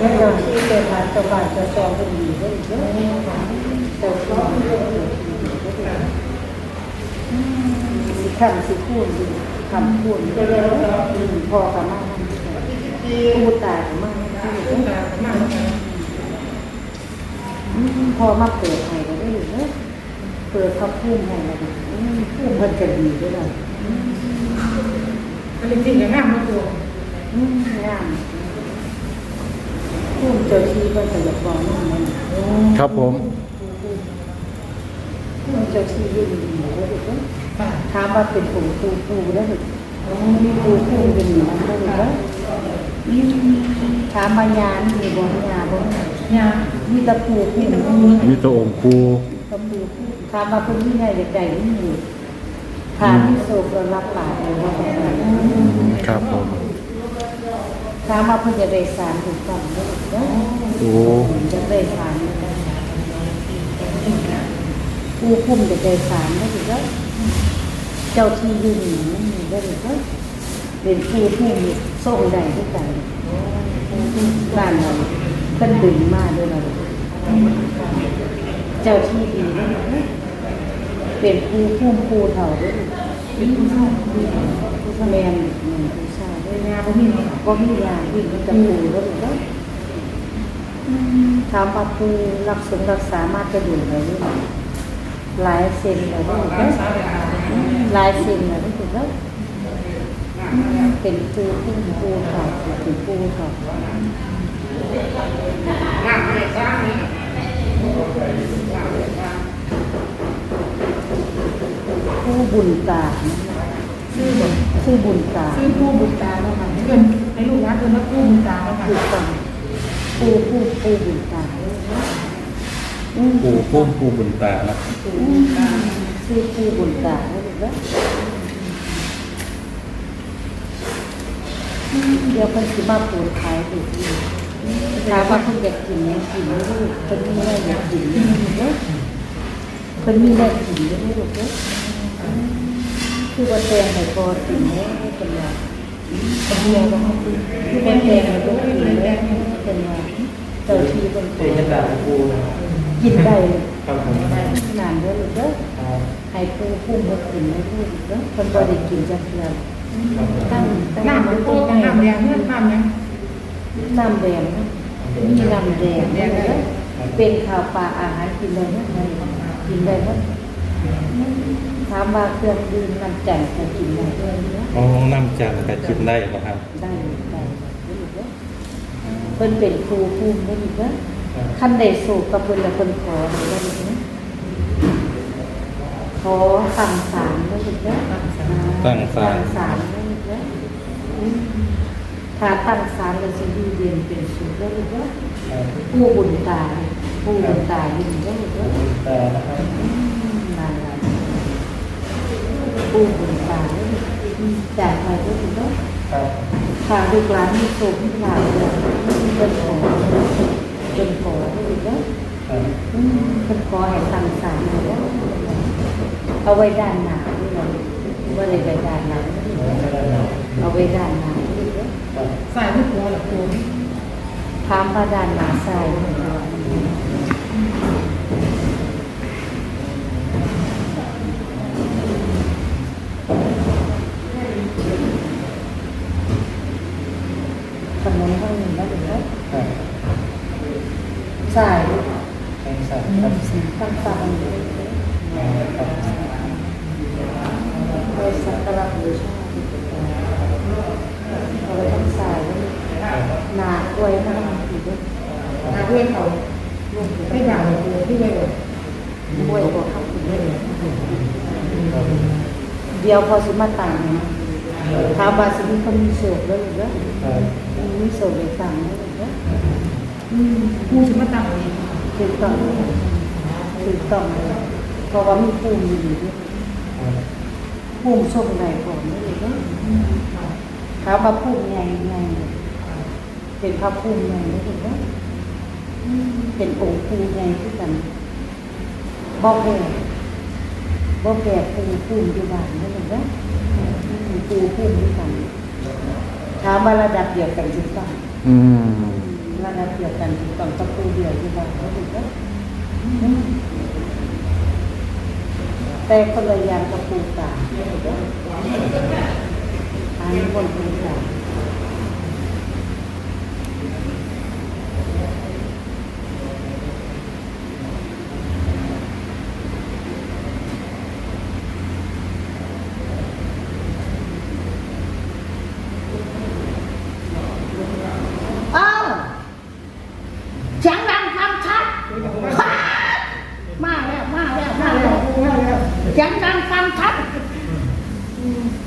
แล้วเจ้าที่เกิดมาตะวันจะจองเป็นดีได้อีกเยอะเจ้าที่ได้สิคำสิคูณดีคำคูณได้แล้วพอกับมากพูดตายมากพอมาเปิดให้ก็ได้อยู่เนอะเปิดเขาพุ่มให้แล้วพุ่มมันจะดีด้วยนะอันนี้จริงกับงามมาตัวอืมงาม พุ่มเจ้าที่ก็จะอยากบอกนั่นนั่นครับผมพุ่มเจ้าที่ยืนดีแล้วถูกไหมค่ะถามว่าเป็นผงปูปูได้หรือมีปูปูเป็นอย่างนั้นได้หรือเปล่าถามมายานมีบ่ยาบ่ยามีตะปูปูมีตัวองค์ครูตะปูถามว่าเพิ่นมีใหญ่ใหญ่ๆนี่มีถามที่โศกเรารับปากเลยว่าแบบนั้นครับผม ถามว่าเพิ่นจะได้สารถูกต้องด้หรือเปล่าโอ้จะได้สารปูพุ่มจะได้สารได้หรือเปล่าเจ้าที่ยืนอยู่นั่นมีได้หรือเปล่าเป็นปูพุ่มส่งได้ด้วยกันบ้านเราเพิ่นดึงมาด้วยเราเจ้าที่ดีด้วยนะเป็นผู้พุ่มผู้เฒ่าด้วยผู้เฒ่าผู้แมนหนึ่งผู้ชา ยด้วยยาบ่มีเนาะก็มียาวิ่มันจะปูด้วยก็ถามว่าปูรักษารักษามาจะดูอะไรด้วยหลายเซนอะไรด้วยรักษาได้หลายเซนอะไรด้วยก็เป็นปูพุ่มปูเป็นปูเฒ่างามไม่สร้างนี่ผู้บุญตาชื่อบ่ ชื่อบุญตาชื่อผู้บุญตาเนาะค่ะเพิ่นให้ลูกหลานเพิ่นว่าผู้บุญตาเนาะค่ะถูกต้องผู้ผู้ผู้บุญตาอืมปู่พุ่มปู่บุญตานะชื่อผู้บุญตาแล้วถูกแล้วอืมเดี๋ยวเพิ่นสิมาปลูกขายถูกดีถามว่าเพิ่นอยากกินหยังกินไม่รู้เพิ่นมีอะไรอยากกินไม่รู้เด้อเพิ่นมีอะไรกินไม่รู้เด้ออืม คือว่าแตงให้พอกินเนี่ยไม่เป็นไรตะบัวบ่ครับคือว่าแตงให้พอกินเนี่ยไม่เป็นไรเจ้าที่เพิ่นขเป็นอกระดาษปูนะกินได้เยครับผมนานเด้อลูกเด้อครับให้ปูพุ่มบ่กินไม่พูดเด้อเพิ่นบ่ได้กินจักเทื่อครับตั้งตั้งน้ำมัมันนต้โตนน้ำแดงเงินน้ำยังน้ำแดงนะมีน้ำแดงเด้อเป็นข้าวปลาอาหารกินได้หมกินได้หม ถามว่าเครื่องดื่มน้ำใจจะกินได้ด้วยเนาะอ๋อน้ำจันทร์แต่กินได้เหรอครับ ได้ได้ได้ลูกเด้อเพิ่นเป็นครูภูมิได้ลูกเด้อคันได้สูกกับเพิ่นแล้วเพิ่นขอได้ลูกเด้อขอสั่งสารได้ลูกเด้อตั้งศาลตั้งศาลได้ลูกเด้ออืมถ้าตั้งศาลแล้วสิอยู่เย็นเป็นสุขได้ลูกเด้อผู้บุญตาผู้บุญตาอยู่ได้ลูกเด้อแต่นะครับ อืมนั่นล่ะ ผู้บุญตาด้ลูกอืมจากไปได้ลูกเด้อครับถ้าลูกหลานมีโศกมีลานเลยเป็นขอเป็นขอได้ลูกเด้อครับอืมเป็นขอให้ตั้งศาลเลยเด้อเอาไว้ด้านหน้าด้วยเราว่าเลยไว้ด้านหลังไม่ได้แล้วเอาไว้ด้านหน้าด้วยเด้อครับใส่ลูกหัวละปูถามว่าด้านหน้าใส่ขนมข้างหนึ่งแล้วถึงแล้ว ครับ ใส่ แข่งสัตว์ครับ ตั้งตาบันเด ครับ ไปสักการะบูชาเอาไว้ทั้งสายแล้วหนาไว้ทั้งอีกด้วย หาด้วยเขาให้ด่าละปูที่ไว้บ่ บวยกว่าข้าวถึงได้เลย เดียวพอสิมาต่างนะถามว่าสิมีคนมีโศกแล้วหรือเปล่ามีโศกในต่างแล้วหรือเปล่าอืมปูสิมาตั้งเองถูกต้องถูกต้องเลยเพราะว่ามีภูมิอยู่ด้วยภูมิส่งใดก่อนไม่เลยเนาะถามว่าภูมิใหญ่ใหญ่เป็นพระภูมิใหญ่ไม่เลยเอืมเป็นองค์ภูมิใหญ่ที่กันบ่แก่ บ่แก่ภูมิภูมิอยู่บ้านไม่เลยเนาะอืมภูมิภูมิที่กันถามว่าระดับเดียวกันจริงป่ะอืมระนัดเดียวกันตอนตะปูเดียวที่บ้านเขาดูก็แต่คนละอย่างกับปูตาอันนี้คนปูตา เออเสียงดังฟังชัดมาแล้วมาแล้วมาแล้วเสียงดังฟังชัด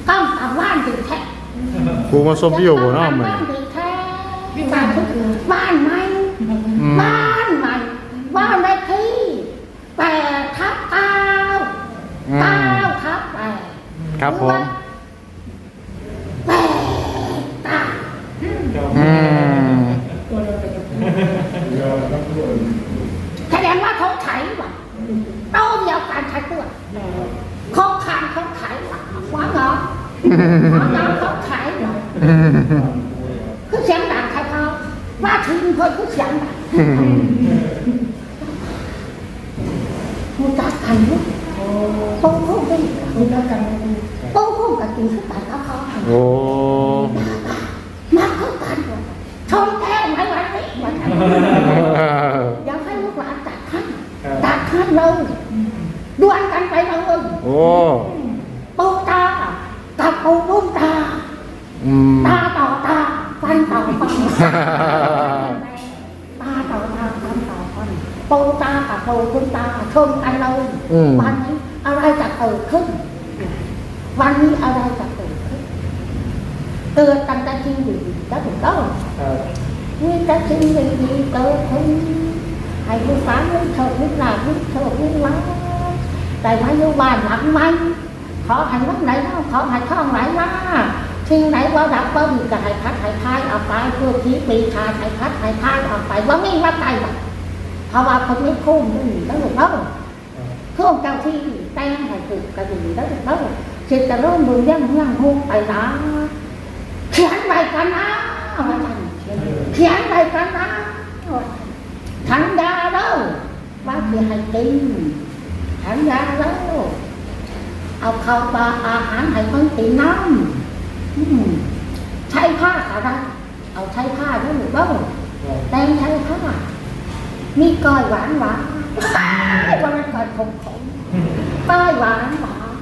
ต้องตามบ้านถึงแท้ ปูมาส้มวิวบ่เนาะมื้อบ้านนี้ถึงแท้บ้านทุกคืนบ้านใหม่อืมบ้านใหม่บ้านเลขที่แปดทับเก้าอืเก้ามทับแปดครับผม แปดเก้าอืมแสดงว่าเขาไขว่ะโตเดียวกันใช้ตัวเขาขานเขาไขว่ะว่าเหรอว่าเหรอเขาไขเหรออืม คือเสียงดังใครเขาว่าถึงคนคือเสียงดังมูจักกันลูกโต้พุ่งกันมูจักกันโต้งพุ่งกันจริงคือกันเขาเขาโอ้มาคือกันชมแท้วไหมวันนี้วันนี้อยากให้ลูกหลานตัดขั้นตัดขั้นเลยดวลกันไปเลยโอ้ ปูตากับปูบุ้งตา อืมตาต่อตาฟันต่อฟันตาต่อตาฟันต่อฟันปูตากับปูบุ้งตาชมกันเลยอืมวันนี้อะไรจะเกิดขึ้น วันนี้อะไรจะเกิดขึ้นเกิดตั้งแต่จริงดีๆแล้วถูกต้องครับมีแต่สิ่งดีๆเกิดขึ้นให้ลูกหลานลูกโชคลูกหลานลูกโชคลูกหลานแต่ว่าอยู่บ้านหลังมันขอให้วันไหนมาขอให้ท่องไหนมา ที่ไหนว่าดับว่ามีก็ให้พัดให้พายออกไปเพื่อที่ปีชาให้พัดให้พายออกไปว่าไม่ว่าไกลหรอกเพราะว่าคนไม่คุ้มนี่แล้วถูกต้อเครื่องเจ้าที่แต่งให้ถูกกระดิ่งแล้วถูกต้องจิตจะเริ่มบุญยังยังหุ่งไปนะเขียนไว้กันนะว่าจันเขียนไปกันนะสัญญาแล้วว่าจะให้กินสัญญาแล้วเอาข้าวปลาอาหารให้มันกินน้ำอืมใช้ผ้าอะไรเอาใช้ผ้าด้วยหรือเปล่าแต่งใช้ผ้า มีก้อยหวานหวานว่ามันก้อยขมขมก้อยหวานหวาน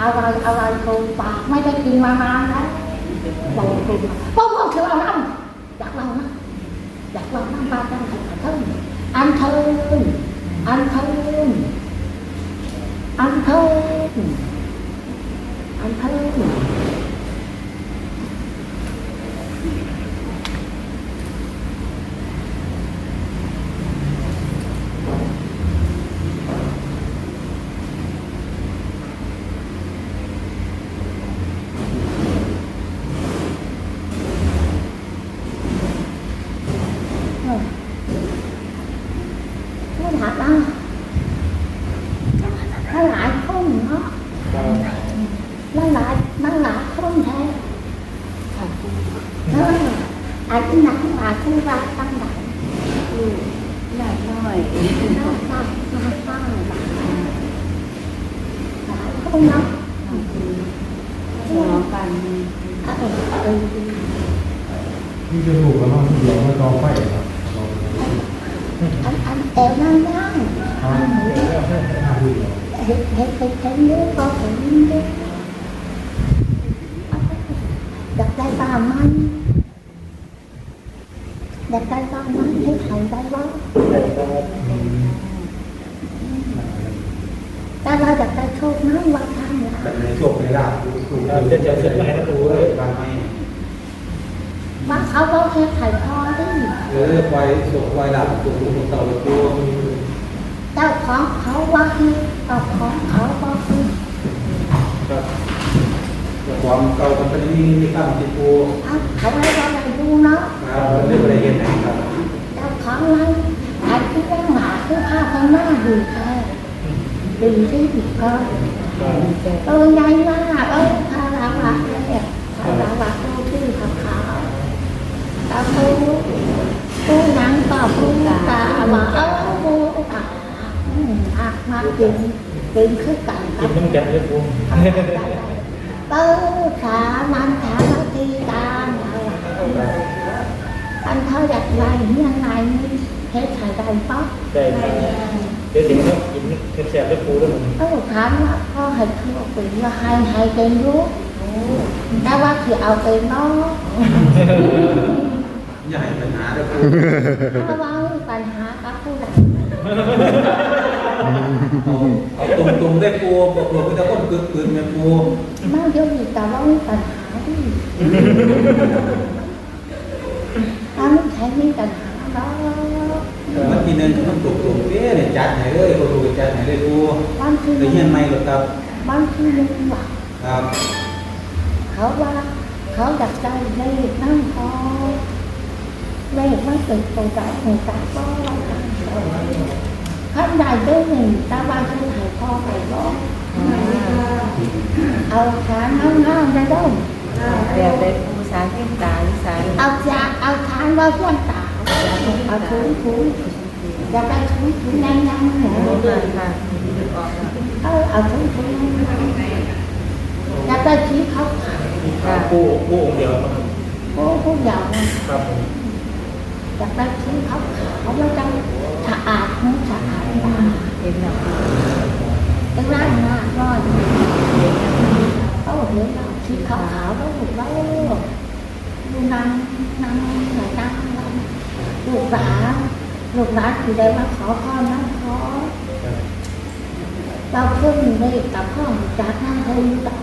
อะไรอะไรตูปากไม่ได้กินมานานแล้วบอกคุณพวกพวกเธอเอาน้ำอยากเรานะอยากเราน้ำปลาจังหันเทิงอันเทิงอันเทิงอันเทิงอันเทิง ไม่ถามอะถ้าหลายคนเนาะ ครับ มันหลายมันหลายคนแท้เอออันนี้หนักหนาคือว่าตั้งหลาย ลูกหนัก หน่อยน้ำตั้งน้ำตั้งหลายหลายคนเนาะหัวกันเออเออนี่จะถูกแล้วมันเดี๋ยวมาจองไฟครับอันอันเอวนั่งนั่งครับน่าพูดเหรอเห็นเห็นเห็นเห็นเยอะก็เห็นเยอะอยากได้บ้านมันอยากได้บ้านมันให้ใครได้บ้างแต่เราอยากได้โชคน้อยว่าทางเนี่ยแบบในโชคในลาภถูกเราจะจะขึ้นมาให้ประตูเลยบางไม้ว่าเขาก็แค่ไถ่พอดิเออไฟโชคไฟลาภถูกถูกเต่าตัวเจ้าของเขาว่าคือเจ้าของเขาว่าคือ ครับแต่ความเก่ากันเป็นนี่มีตั้งที่ปูเอาเขาไม่ว่าอะไรดูเนาะครับเรื่องอะไรเห็นนะครับเจ้าของอะไรอันที่ว่าหมาคือภาพข้างหน้าดูแค่ดีที่ดีก็เออใหญ่มากเออคาราวักเนี่ยคาราวักเจ้าที่ขาวขาวตาปูปูว่าเออโอ้อะอืมอะมากินกินคือกันกิกันบน้ำกันเลยปู เออขามันขาบางทีตามอันเขาอยากไรยังไงเฮ็ดให้ได้ป๊อกได้ครับเดี๋ยวถึงต้องกินแซ่บๆด้วยปูด้วยผมเออถามว่าพ่อให้เขาเป็นว่าให้ให้เป็นรู้แต่ว่าคือเอาเป็นเนาะอย่าให้ปัญหาเด้อปูถ้าะว่าปัญหากับผู้ใดเอาเอาตรงๆได้ปูบอกว่าพี่ตะก้นกึกกึกแม่ปูมันเดี๋ยวนี้แต่ว่ามีปัญหาดิถ้าไม่ใช่มีปัญหาเนาะมันทีนึงมันตรงๆเด้เนี่ยจัดให้เลยบ่รู้จัดให้เลยปูบางทีได้เฮียนใหม่หรอครับบางทีมันหวังครับเขาว่าเขาอยากได้เลขนั่งพอเลขมันเป็นตัวใจของตาก็ ใดได้หนึ่งตาบ้านที่หายพ่อไปก็เอาขาน้ำน้ำได้ด้งแบบได้ภาษาเก่งตาอีสานเอาจากเอาขาว่าเพื่อนตาเอาถุงถุงอยากได้ถุงถุงนั่งนั่งหนูค่ะค่ะออกเออเอาถุงถุงนั่งนั่งอยากได้ชีเขาขาวค่ะปูปูองค์เดียวครับโอ้พวกยาวนะครับผม อยากได้ชิ้นขาวขาวแล้วจะสะอาดนะสะอาดตาเห็นแล้วเป็นร่างหน้าร้อยเขาเห็นเราชิ้นขาวขาวแล้วถูกแล้วดูนางนางหน่อยนางลูกหลานลูกหลานคือได้มาขอพ่อนั่งขอเราขึ้นเลยกับพ่อจากนั่งเฮยต่อ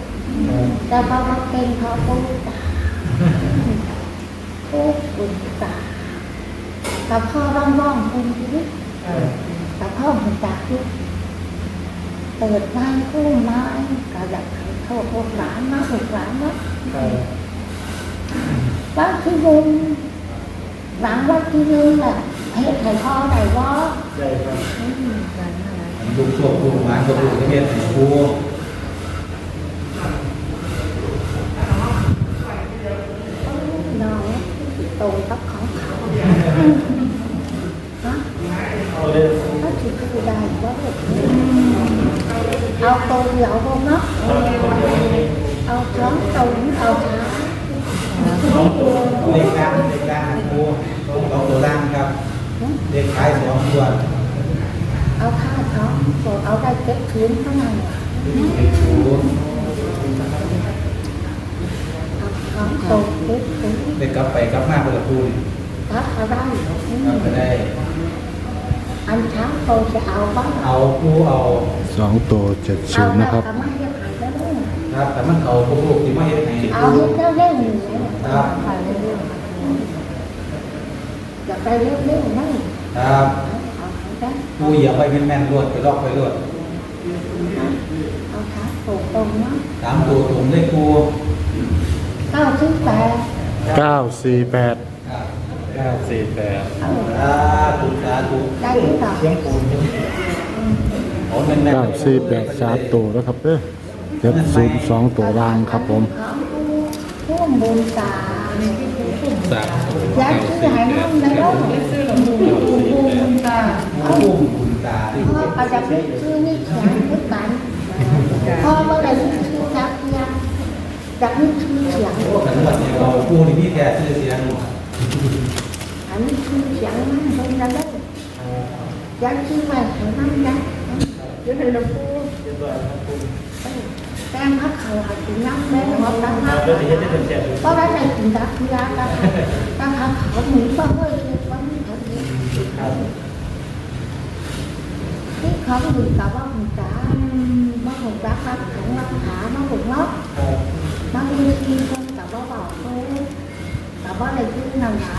แต่พอมาเป็นพอปุ๊บตาปุ๊บปุ๊บตา บพ่อร่องร่องเป็นชีวิตกับพ่อเหมือนจากยุคเปิดบ้านกู้ไม้ก็อยากให้โทษพวกหลานนะพวกหลานนะบ้านที่ลุงหลังวัดที่ลุงแหละเฮ็ดให้พ่อได้ว่าได้ครับลูกโชคลูกหลานก็รู้เฮ็ดให้ปูน้องตรงกับของเขาฮะ เอาเลย ถ้าถือคือได้ว่าเด็กเอาตัวเดียวบ่เนาะเอาสองตัวเอาสามเลขกลางเลขกลางปูสองตัวล่างครับเลขท้ายสองตัวเอาค่าท้องตัวเอาได้เจ็ดคืนเท่านั้นเลขศูนย์เอาท้องตัวเจ็ดคืนได้กลับไปกลับมาเปิดปูนี่ถ้าเอาได้กลับไปได้ อันช้างโตจะเอาบ้างเอาปูเอาสองตัวเจ็ดศูนย์นะครับ เอาไม่ยังหายแล้วครับแต่มันเขาพวกลูกที่มาเฮ็ดให้เอาเฮ็ดแล้วเร่งครับอยากไปเร็วเร็วนั่นครับเอาได้ปูเหยียบไปแม่นๆรวดไปลอกไปรวดเอาขาโตตรงเนาะสามตัวตรงเลขปูเก้าสิบแปดเก้าสี่แปดครับเก้าสี่แปดเอาสาธุสาธุได้หรือเปล่าเชียงปูนเอาแม่นๆเก้าสี่แปดสามตัวแล้วครับเด้อเจ็ดศูนย์สองตัวล่างครับผมร่วมบุญตาสามอยากชื่อหายน้ำในโลกบุญตาเอาอุ้มคุณตาที่พ่ออาจจะเป็นชื่อนี่แข็งทุกกันพ่อเมื่อไรชื่อจักยังจักนี่ชื่อเสียงโอ้ขันวัดเนี่ยเราปูนี่มีแท้ชื่อเสียงอันนี้ชื่อเสียงมันเป็นอะไรยักชื่อใหม่ของมันยักยังไงเราพูดแต้มพักเขาหัดกินน้ำแม่หัวตั้งน้ำเดี๋ยวจะเห็นได้เป็นแซ่บก็ได้ในกินดักยาตั้งตั้งเขาหนีบ้างเลยวันนี้เขาเนี่ยครับที่เขาหนีกับว่าหุ่นจ้าว่าหุ่นจ้าครับของ รักษาว่าหุ่นเนาะครับบางทีกินคนกับว่าบอกเขากับว่าในที่นั่นหาท่านแจ้งถึงแจ้งฟังนะก็ได้ก็ถูกแล้วเราค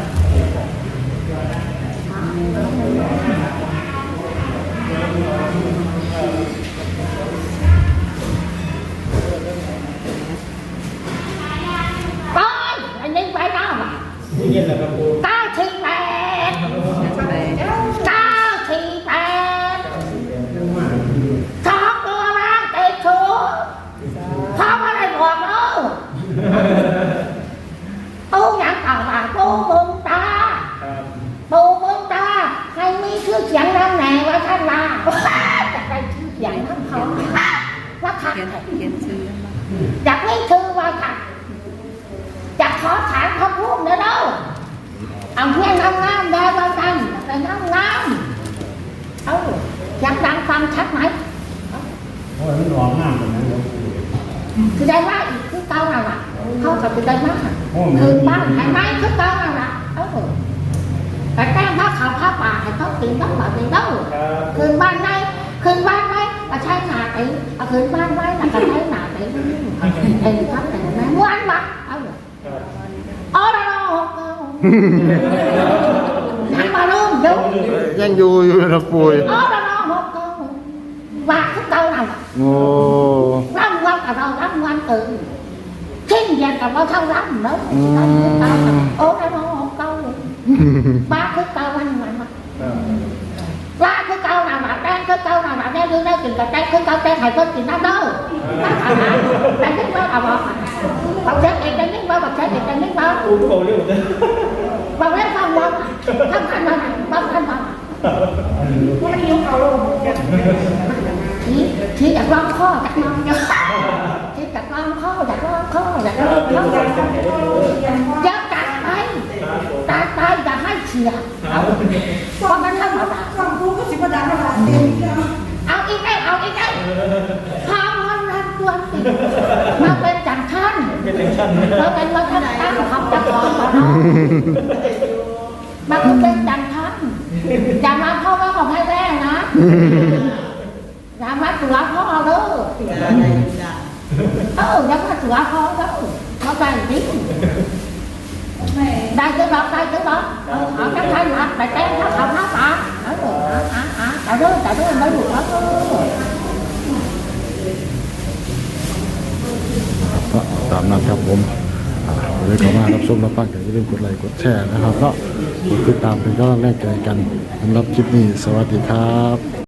เขียนเขียนชื่อมาอยากไม่ชื่อว่าท่านอยากขอถามพระพุทธนะเด้อเอาเพื่อนงามๆได้บ้างกันแต่งามๆเอาอยากดังฟังชัดไหมโอ้ยมันร้องห้ามตรงนั้นแล้วคือได้ว่าอีกคือเก้าแล้วล่ะเขากับเป็นได้มากคือบ้านไหนไหมคือเก้าแล้วล่ะเออแต่แก้ผ้าขาวผ้าป่าให้เขาตีน้ำป่าตีเด้อครับคืนบ้านไหนคืนบ้านไหน ก็ใช้หนาตีเอาคืนบ้านไหนก็ใช้หนาตีเห็นครับแต่แม่ม้วนมาเอาเลยอ๋อเรานั่งมาลุ่มดูยังอยู่อยู่นะปุยอ๋อเราหก câu và cứ câu nào โอ้ răm quanh cả đâu răm quanh từ thiên về cả bao thâu răm nữa ố nó nó một câu ba cái câu anh mà ba cái câu nào mà đang cái ได้ซื้อได้กินกับได้คือกับได้ไข่ก็กินน้เด้อได้ยิ่งว่าเอาบอกบอกเช็คเองได้ยิ่งว่าบอกเช็คเองได้ยิ่งว่าอู้ก็บอกเรื่องเลยบอกเรื่องฟังบอกทำขันมาบอกขันมาว่ามันยุ่งเอาลงชี้อยากร้องข้อจากน้องเยอาชี้อยากร้องข้ออยากร้องข้ออยากร้องข้อเยอะจัดไปตายตายอย่าให้เชียร์เพราะมันเท่าไหร่ฟังกูก็สิบประดานมาแล้วได้เอาอีกได้ พามันรันตัวติดมาเป็นจังท่านเป็นเด็กชั้นเราเป็นเราทำตั้งคำตะกอนมาเนาะมาคือเป็นจังท่านอย่ามาพ่อว่าของให้แรงนะอย่ามาตัวพ่อเด้อเออยังมาตัวพอแล้วเขาได้ดิได้ cái đó ได้ cái đó ở cái thay mặt tại cái nó không nó tả ở rồi à à tại đó tại đó mới được đó ก็ ตามนั้นครับผมอ่าเลยเข้ามารับชมรับฟังกันอย่าลืมกดไลค์กดแชร์นะครับเนาะกดติดตามเป็นกำลังแรกใจกันสำหรับคลิปนี้สวัสดีครับ